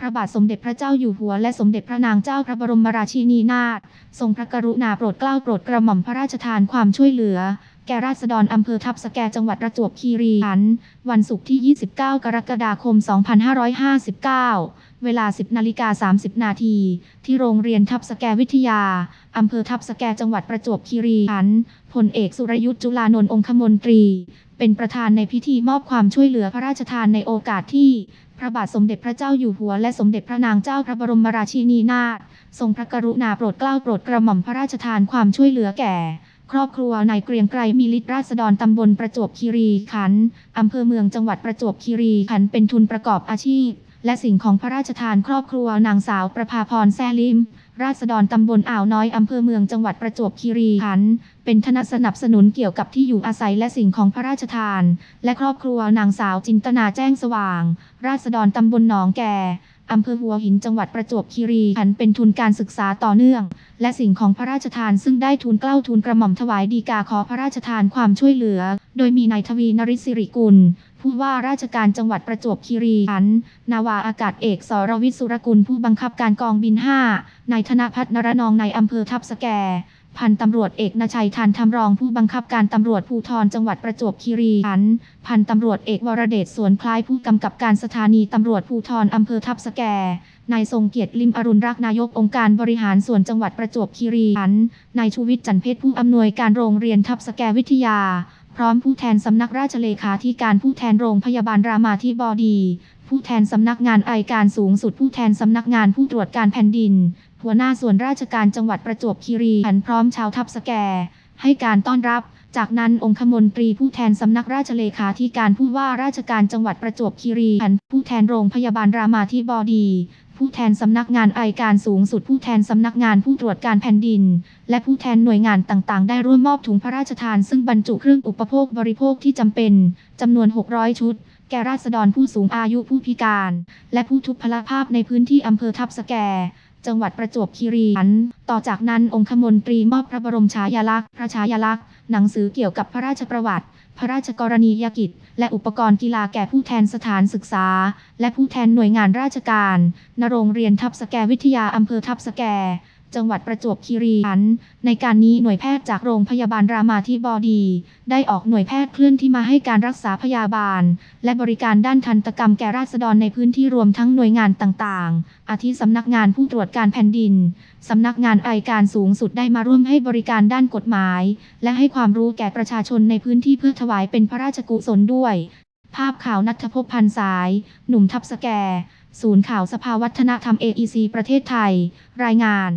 พระบาทสมเด็จพระเจ้าอยู่หัวและสมเด็จพระนางเจ้าพระบรมราชินีนาถทรงพระกรุณาโปรดเกล้าโปรดกระหม่อมพระราชทานความช่วยเหลือ แก่ราษฎรอำเภอทับสแกจังหวัดประจวบคีรีขันธ์วันศุกร์ที่ 29 กรกฎาคม 2559 เวลา 10นาฬิกา30 นาที ที่โรงเรียนทับสแกวิทยา อำเภอทับสแกจังหวัดประจวบคีรีขันธ์พลเอกสุรยุทธ์จุลานนท์องคมนตรี เป็นประธานในพิธีมอบความช่วยเหลือพระราชทานในโอกาสที่ พระบาทสมเด็จพระเจ้าอยู่หัว และสมเด็จพระนางเจ้าพระบรมราชินีนาถทรงพระกรุณาโปรดเกล้าโปรดกระหม่อมพระราชทานความช่วยเหลือแก่ครอบครัวนายเกรียงไกรมีฤทธิ์ราษฎรตำบลประจวบคีรีขันธ์อำเภอเมืองจังหวัดประจวบคีรีขันธ์เป็นทุนประกอบอาชีพ และสิ่งของพระราชทานครอบครัวนางสาวประภาพรแซลิม ราษฎรตำบลอ่าวน้อยอำเภอเมืองจังหวัดประจวบคีรีขันธ์เป็นธนสนับสนุนเกี่ยวกับที่อยู่อาศัยและสิ่งของพระราชทาน และครอบครัวนางสาวจินตนาแจ้งสว่าง ราษฎรตำบลหนองแก่อำเภอหัวหินจังหวัดประจวบคีรีขันธ์เป็นทุนการศึกษาต่อเนื่อง และสิ่งของพระราชทานซึ่งได้ทุนเกล้าทุนกระหม่อมถวายดีกาขอพระราชทานความช่วยเหลือ โดยมีนายทวีนริศิริกุล ผู้ว่าราชการจังหวัดประจวบคีรีขันธ์นาวาอากาศเอกสรวิทย์สุรกุลผู้บังคับการกองบิน 5 นายธนพัฒนรนองในอำเภอทับสแก พันตำรวจเอกนชัยทันทำรองผู้บังคับการตำรวจภูธรจังหวัดประจวบคีรีขันธ์พันตำรวจเอกวรเดชสวนคล้ายผู้กำกับการสถานีตำรวจภูธรอำเภอทับสแกนายทรงเกียรติลิมอรุณรักนายกองค์การบริหารส่วนจังหวัดประจวบคีรีขันธ์นายชูวิทย์จันเพชรผู้อำนวยการโรงเรียนทับสแกวิทยา พร้อมผู้แทนสำนักราชเลขาธิการผู้แทนโรงพยาบาลรามาธิบดี ผู้แทนสำนักงานอัยการสูงสุดผู้แทนสำนักงานผู้ตรวจการแผ่นดิน หัวหน้าส่วนราชการจังหวัดประจวบคีรีขันธ์พร้อมชาวทับสแก ให้การต้อนรับ จากนั้นองคมนตรีผู้แทนสำนักราชเลขาธิการผู้ว่าราชการจังหวัดประจวบคีรีขันธ์ผู้แทนโรงพยาบาลรามาธิบดี ผู้แทนสำนักงานอัยการสูงสุดผู้แทนสำนักงานผู้ตรวจการแผ่นดิน และผู้แทนหน่วยงานต่างๆ ได้ร่วมมอบถุงพระราชทาน ซึ่งบรรจุเครื่องอุปโภคบริโภคที่จำเป็นจำนวน 600 ชุด แก่ราษฎรผู้สูงอายุผู้พิการ และผู้ทุพพลภาพในพื้นที่อำเภอทับสแกจังหวัดประจวบคีรีขันธ์ต่อจากนั้นองคมนตรีมอบพระบรมฉายาลักษณ์ พระฉายาลักษณ์ หนังสือเกี่ยวกับพระราชประวัติ พระราชกรณียกิจ และอุปกรณ์กีฬาแก่ผู้แทนสถานศึกษา และผู้แทนหน่วยงานราชการณโรงเรียนทับสแกวิทยาอำเภอทับสแก จังหวัดประจวบคีรีขันธ์ในการนี้หน่วยแพทย์จากโรงพยาบาลรามาธิบดี ได้ออกหน่วยแพทย์เคลื่อนที่มาให้การรักษาพยาบาล และบริการด้านทันตกรรมแก่ราษฎรในพื้นที่รวมทั้งหน่วยงานต่างๆ อาทิสำนักงานผู้ตรวจการแผ่นดิน สำนักงานอัยการสูงสุดได้มาร่วมให้บริการด้านกฎหมาย และให้ความรู้แก่ประชาชนในพื้นที่เพื่อถวายเป็นพระราชกุศลด้วย ภาพข่าวนัทพพพันสาย หนุ่มทับสแกศูนย์ข่าวสภาวัฒนธรรม AEC ประเทศไทย รายงาน